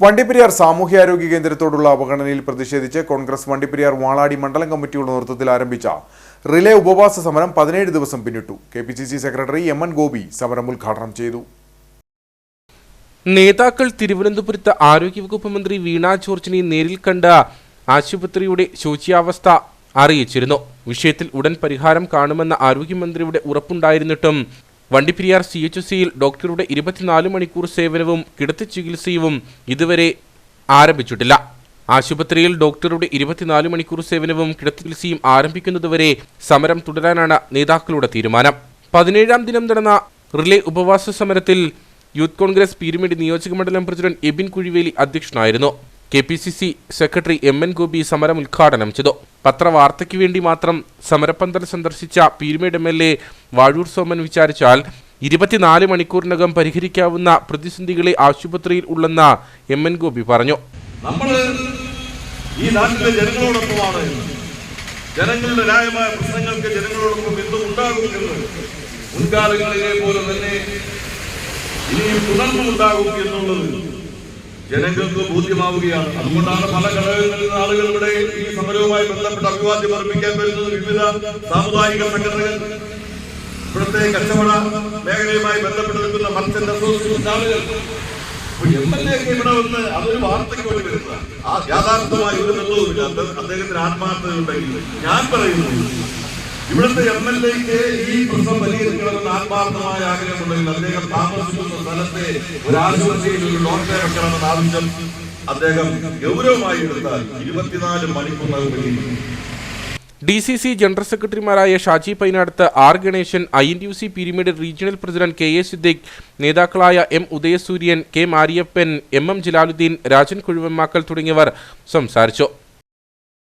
വണ്ടിപ്പെരിയാർ സാമൂഹ്യാരോഗ്യ കേന്ദ്രത്തോടുള്ള അവഗണനയിൽ പ്രതിഷേധിച്ച് കോൺഗ്രസ് വണ്ടിപ്പെരിയാർ വാളാടി മണ്ഡലം കമ്മിറ്റിയുടെ നേതൃത്വത്തിൽ ആരംഭിച്ച റിലേ ഉപവാസ സമരം പതിനേഴ് ദിവസം പിന്നിട്ടു. K P C C secretary M N Gopi സമരം ഉദ്ഘാടനം ചെയ്തു. നേതാക്കൾ തിരുവനന്തപുരത്ത് ആരോഗ്യവകുപ്പ് മന്ത്രി വീണ ജോർജിനെ നേരിൽ കണ്ട ആശുപത്രിയുടെ ശോച്യാവസ്ഥ അറിയിച്ചിരുന്നു. വിഷയത്തിൽ ഉടൻ പരിഹാരം കാണുമെന്ന ആരോഗ്യമന്ത്രിയുടെ ഉറപ്പുണ്ടായിരുന്നിട്ടും വണ്ടിപ്പെരിയാർ സി എച്ച് സിയിൽ ഡോക്ടറുടെ ഇരുപത്തിനാല് മണിക്കൂർ സേവനവും കിടത്തി ചികിത്സയും ഇതുവരെ ആരംഭിച്ചിട്ടില്ല. ആശുപത്രിയിൽ ഡോക്ടറുടെ ഇരുപത്തിനാല് മണിക്കൂർ സേവനവും കിടത്തി ചികിത്സയും ആരംഭിക്കുന്നതുവരെ സമരം തുടരാനാണ് നേതാക്കളുടെ തീരുമാനം. പതിനേഴാം ദിനം നടന്ന റിലേ ഉപവാസ സമരത്തിൽ യൂത്ത് കോൺഗ്രസ് പീരുമേട് നിയോജക മണ്ഡലം പ്രസിഡന്റ് എബിൻ കുഴിവേലി അധ്യക്ഷനായിരുന്നു. K P C C secretary M N Gopi സമരം ഉദ്ഘാടനം ചെയ്തു. പത്രവാർത്തയ്ക്ക് വേണ്ടി മാത്രം സമരപ്പന്തൽ സന്ദർശിച്ച Peerumedu M L A Vazhoor Soman വിചാരിച്ചാൽ ഇരുപത്തിനാല് മണിക്കൂറിനകം പരിഹരിക്കാവുന്ന പ്രതിസന്ധികളെ ആശുപത്രിയിൽ ഉള്ളെന്ന എം എൻ ഗോപി പറഞ്ഞു. നമ്മൾ ഈ നാട്ടിലെ ജനങ്ങളോടൊപ്പമാണ് ജനങ്ങളുടെ ന്യായമായ പ്രശ്നങ്ങൾക്ക് ജനങ്ങളോടൊപ്പം എന്തും ഉണ്ടാകുമെന്ന് മുൻകാലങ്ങളിലെ പോലെ തന്നെ ഇനിയും തുടർന്നും ഉണ്ടാകും എന്നുള്ളത് ജനങ്ങൾക്ക് ബോധ്യമാവുകയാണ്. അതുകൊണ്ടാണ് പല ഘടകങ്ങളിൽ നിന്ന് ആളുകൾ ഇവിടെ ഈ സമരവുമായി ബന്ധപ്പെട്ട അഭിവാദ്യം അർപ്പിക്കാൻ വരുന്നത് വിവിധ സാമുദായിക സംഘടനകൾ. ഇവിടുത്തെ കച്ചവട മേഖലയുമായി ബന്ധപ്പെട്ട് നിൽക്കുന്ന മത്സ്യന്റെ അസോസിയേഷൻ ആളുകൾ. അതൊരു വാർത്തയ്ക്ക് വേണ്ടി ആ യാഥാർത്ഥമായി ഒരു ബന്ധവുമില്ല അദ്ദേഹത്തിന് ആത്മാർത്ഥതയുണ്ടെങ്കിൽ ഞാൻ പറയുന്നു ഇവിടുത്തെ എം എൽ എക്ക് ഈ പ്രശ്നം പരിഹരിക്കണമെന്ന് ആത്മാർത്ഥമായ ആഗ്രഹമുണ്ടെങ്കിൽ അദ്ദേഹം താമസിക്കുന്ന സ്ഥലത്തെ ഒരു ആശുപത്രിയിൽ ഒരു ഡോക്ടറെ വെക്കണമെന്ന ആവശ്യം അദ്ദേഹം ഗൗരവമായി എടുത്താൽ ഇരുപത്തിനാല് മണിക്കൂറിനകം ഡി സി സി ജനറൽ സെക്രട്ടറിമാരായ Shaji Painadath R Ganesan I N U C Peermade regional president K A Siddique നേതാക്കളായ M Udayasooryan K Mariappan M M Jalaluddin Rajan Kuzhuvammakkal തുടങ്ങിയവർ സംസാരിച്ചു.